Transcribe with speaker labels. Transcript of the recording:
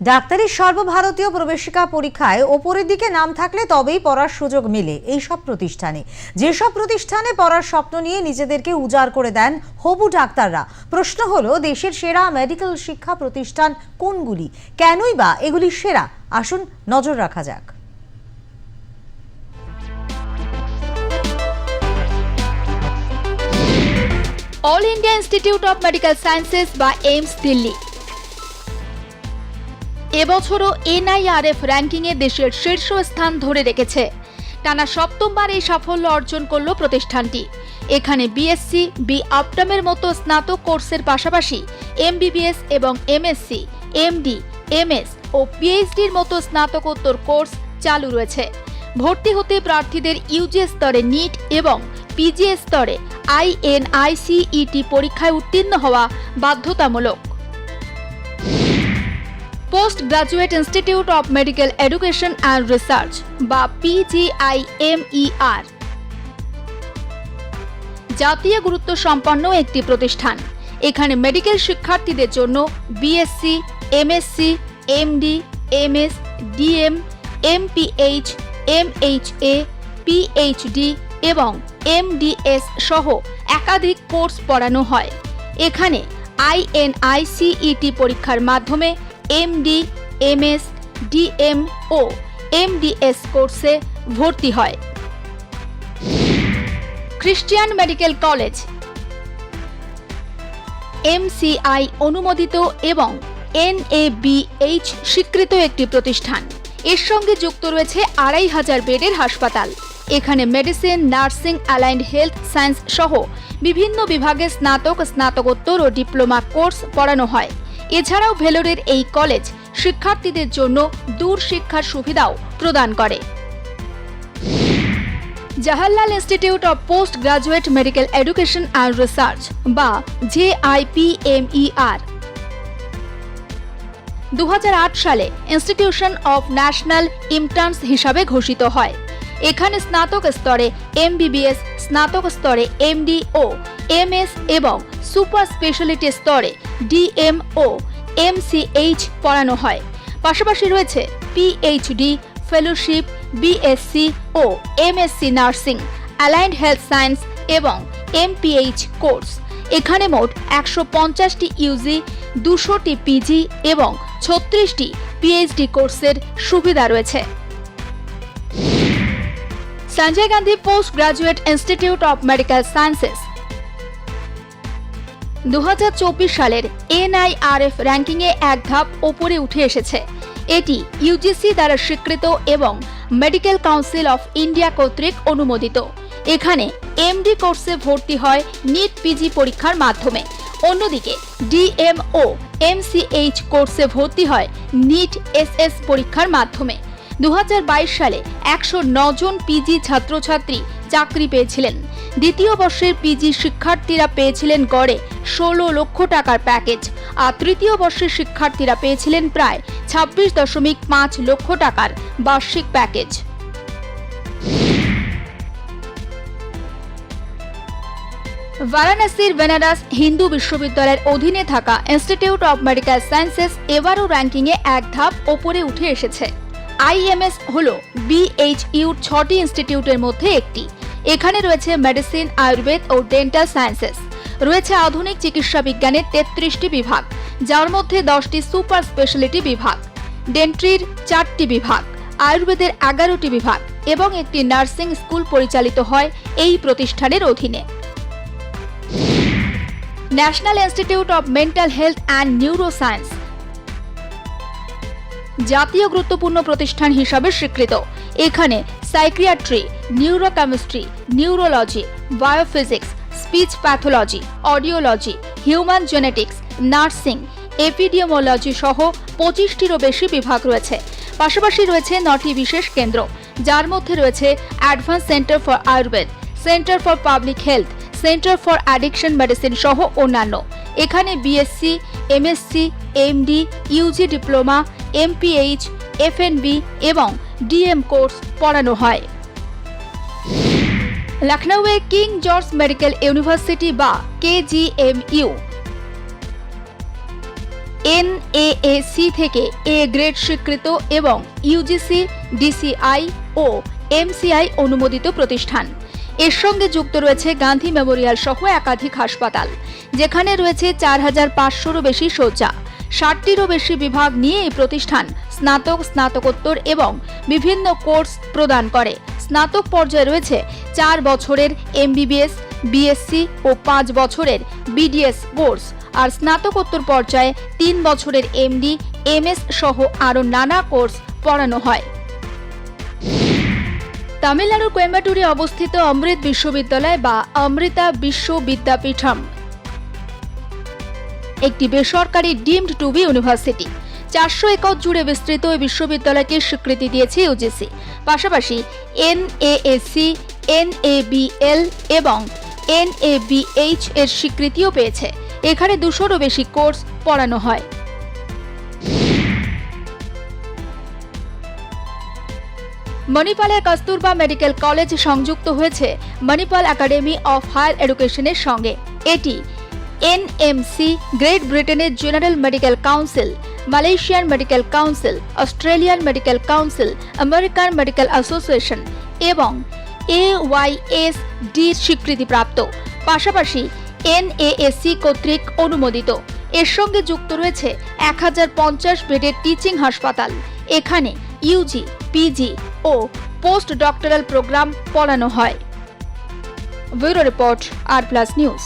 Speaker 1: ডাক্তারির সর্বভারতীয় প্রবেশিকা পরীক্ষায় ওপরের দিকে নাম থাকলে তবেই পড়ার সুযোগ মেলে এই সব প্রতিষ্ঠানে। যেসব প্রতিষ্ঠানে পড়ার স্বপ্ন নিয়ে নিজেদেরকে উজাড় করে দেন হবু ডাক্তাররা। প্রশ্ন হলো, দেশের সেরা মেডিকেল শিক্ষা প্রতিষ্ঠান কোনগুলি? কেনই বা এগুলি সেরা? আসুন নজর রাখা যাক।
Speaker 2: All India Institute of Medical Sciences বা এইমস দিল্লি। এবছরও এনআইআরএফ র্যাঙ্কিংয়ে দেশের শীর্ষ স্থান ধরে রেখেছে। টানা সপ্তমবার এই সাফল্য অর্জন করল প্রতিষ্ঠানটি। এখানে বিএসসি বি আপটামের মতো স্নাতক কোর্সের পাশাপাশি এমবিবিএস এবং এমএসসি এমডি এমএস ও পিএইচডির মতো স্নাতকোত্তর কোর্স চালু রয়েছে। ভর্তি হতে প্রার্থীদের ইউজি স্তরে নিট এবং পিজি স্তরে আইএনআইসিইটি পরীক্ষায় উত্তীর্ণ হওয়া বাধ্যতামূলক। Post graduate institute of medical education and research বা পিজিআইএমইআর জাতীয় গুরুত্ব সম্পন্ন একটি প্রতিষ্ঠান। এখানে মেডিকেল শিক্ষার্থীদের জন্য BSc MSc MD MS DM MPH MHA PhD এবং এমডিএস সহ একাধিক কোর্স পড়ানো হয়। এখানে আইএনআইসিইটি পরীক্ষার মাধ্যমে এমডি এমএস ডিএম ও এমডিএস কোর্সে ভর্তি হয়। খ্রিস্টিয়ান মেডিকেল কলেজ এমসিআই অনুমোদিত এবং এনএবিএইচ স্বীকৃত একটি প্রতিষ্ঠান। এর সঙ্গে যুক্ত রয়েছে আড়াই হাজার বেডের হাসপাতাল। এখানে medicine, nursing allied health science সহ বিভিন্ন বিভাগে স্নাতক, স্নাতকোত্তর ও ডিপ্লোমা কোর্স পড়ানো হয়। এছাড়াও ভেলোরের এই কলেজ শিক্ষার্থীদের জন্য দূর শিক্ষার সুবিধাও প্রদান করে। Jawaharlal institute of post graduate medical education and research, বা জেআইপিএমইআর। দু সালে ইনস্টিটিউশন অফ ন্যাশনাল ইমটার্নস হিসাবে ঘোষিত হয়। এখানে স্নাতক স্তরে এমবিবিএস, স্নাতক স্তরে এমডি ও এমএস এবং সুপার স্পেশালিটি স্তরে ডিএম ও এমসিএইচ পড়ানো হয়। পাশাপাশি রয়েছে পিএইচডি ফেলোশিপ বিএসসি ও MSc nursing allied health science এবং এমপিএইচ কোর্স এখানে মোট একশো পঞ্চাশটি ইউজি দুশোটি পিজি এবং ছত্রিশটি পিএইচডি কোর্সের সুবিধা রয়েছে। Sanjay Gandhi post graduate institute of medical sciences. দুহাজার চব্বিশ সালের এনআইআরএফ র্যাঙ্কিংয়ে এক ধাপ ওপরে উঠে এসেছে। এটি ইউজিসি দ্বারা স্বীকৃত এবং মেডিকেল কাউন্সিল অফ ইন্ডিয়া কর্তৃক অনুমোদিত। এখানে এমডি কোর্সে ভর্তি হয় নিট পিজি পরীক্ষার মাধ্যমে। অন্যদিকে ডিএম ও এমসিএইচ কোর্সে ভর্তি হয় নিট এসএস পরীক্ষার মাধ্যমে। দু হাজার বাইশ সালে একশো জন পিজি ছাত্রছাত্রী চাকরি পেয়েছিলেন। দ্বিতীয় বর্ষের পিজি শিক্ষার্থীরা পেয়েছিলেন গড়ে ষোলো লক্ষ টাকার প্যাকেজ আর তৃতীয় বর্ষের শিক্ষার্থীরা পেয়েছিলেন প্রায় ছাব্বিশ দশমিক পাঁচ লক্ষ টাকার বার্ষিক প্যাকেজ বারাণসীর বেনারস হিন্দু বিশ্ববিদ্যালয়ের অধীনে থাকা ইনস্টিটিউট অফ মেডিকেল সায়েন্সেস এবারও র্যাঙ্কিংয়ে এক ধাপ ওপরে উঠে এসেছে। আইএমএস হল বিএইচইউর ছটি ইনস্টিটিউটের মধ্যে একটি। এখানে রয়েছে মেডিসিন, আয়ুর্বেদ ও ডেন্টাল সায়েন্সেস। রয়েছে আধুনিক চিকিৎসা বিজ্ঞানের তেত্রিশটি বিভাগ, যার মধ্যে দশটি সুপার স্পেশালিটি বিভাগ। ডেন্ট্রির চারটি বিভাগ, আয়ুর্বেদের এগারোটি বিভাগ এবং একটি নার্সিং স্কুল পরিচালিত হয় এই প্রতিষ্ঠানের অধীনে। National institute of mental health and neuro science জাতীয় গুরুত্বপূর্ণ প্রতিষ্ঠান হিসাবে স্বীকৃত। এখানে psychiatry neurochemistry, neurology, biophysics, speech pathology, audiology, human genetics, nursing, epidemiology সহ পঁচিশটিরও বেশি বিভাগ রয়েছে। পাশাপাশি রয়েছে নটি বিশেষ কেন্দ্র, যার মধ্যে রয়েছে advance centre for Ayurveda, centre for public health, centre for addiction medicine সহ অন্যান্য। এখানে BSc, MSc, MD, UG diploma MPH, FNB এবং ডিএম কোর্স পড়ানো হয়। লখনৌয়ে কিং জর্জ মেডিকেল ইউনিভার্সিটি বা কেজিএমইউ। এনএএসি থেকে এ গ্রেড স্বীকৃত এবং ইউজিসি, ডিসিআই ও এমসিআই অনুমোদিত প্রতিষ্ঠান। এর সঙ্গে যুক্ত রয়েছে গান্ধী মেমোরিয়াল সহ একাধিক হাসপাতাল, যেখানে রয়েছে চার হাজার পাঁচশোরও বেশি শয্যা ষাটটিরও বেশি বিভাগ নিয়ে এই প্রতিষ্ঠান স্নাতক, স্নাতকোত্তর এবং বিভিন্ন কোর্স প্রদান করে। স্নাতক পর্যায়ে রয়েছে চার বছরের এমবিবিএস, বিএসসি ও পাঁচ বছরের বিডিএস কোর্স। আর স্নাতকোত্তর পর্যায়ে তিন বছরের এমডি, এমএস সহ আরও নানা কোর্স পড়ানো হয়। তামিলনাড়ুর কোয়েম্বাটুরে অবস্থিত অমৃত বিশ্ববিদ্যালয় বা অমৃতা বিশ্ব বিদ্যাপীঠম একটি বেসরকারি ডিমড টু বি ইউনিভার্সিটি। চারশো একর জুড়ে বিস্তৃত এই বিশ্ববিদ্যালয়কে স্বীকৃতি দিয়েছে ইউজিসি। পাশাপাশি এন এনএএসি এনএবিএল এবং এনএবিএইচ এর স্বীকৃতিও পেয়েছে। এখানে দুশোরও বেশি কোর্স পড়ানো হয়। মণিপালের কস্তুরবা মেডিকেল কলেজ সংযুক্ত হয়েছে মণিপাল একাডেমি অফ হায়ার এডুকেশনের সঙ্গে। এটি এনএমসি গ্রেট ব্রিটেনের general medical council Malaysian medical council Australian medical council American medical association এবং এ ওয়াইএস ডির স্বীকৃতিপ্রাপ্ত। পাশাপাশি এনএএসসি কর্তৃক অনুমোদিত। এর সঙ্গে যুক্ত রয়েছে এক হাজার পঞ্চাশ বেডের টিচিং হাসপাতাল। এখানে ইউজি পিজি ও পোস্ট ডক্টরাল প্রোগ্রাম পড়ানো হয়। Bureau report, R plus news.